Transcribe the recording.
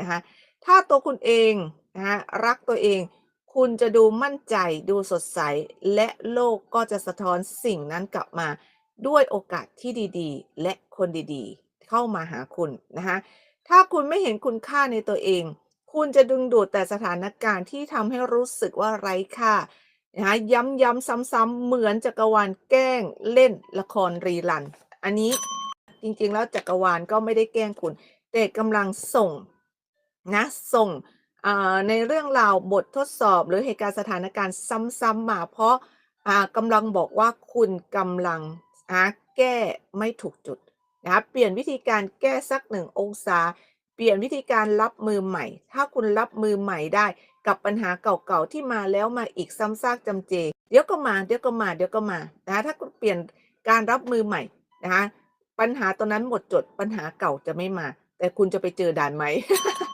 นะคะถ้าตัวคุณเองนะคะรักตัวเอง คุณจะดูมั่นใจดูสดใส และโลกก็จะสะท้อนสิ่งนั้นกลับมาด้วยโอกาสที่ดีๆ และคนดีๆ เข้ามาหาคุณนะคะถ้าคุณไม่เห็นคุณค่าในตัวเอง คุณจะดึงดูดแต่สถานการณ์ที่ทำให้รู้สึกว่าไร้ค่านะคะย้ำๆซ้ำๆเหมือนจักรวาลแกล้งเล่นละครรีรัน อันนี้จริงๆแล้วจักรวาลก็ไม่ได้แกล้งคุณ แต่กำลังส่ง นะส่งในเรื่องราวบททดสอบหรือเหตุการณ์สถานการณ์ซ้ำๆมา เพราะกำลังบอกว่าคุณกำลังแก้ไม่ถูกจุดนะคะเปลี่ยนวิธีการแก้สักหนึ่งองศา เปลี่ยนวิธีการรับมือใหม่ ถ้าคุณรับมือใหม่ได้ กับปัญหาเก่าๆที่มาแล้วมาอีกซ้ำซากจำเจ เดี๋ยวก็มาเดี๋ยวก็มาเดี๋ยวก็มานะถ้าคุณเปลี่ยนการรับมือใหม่นะคะปัญหาตรงนั้นหมดจดปัญหาเก่าจะไม่มา แต่คุณจะไปเจอด่านไหม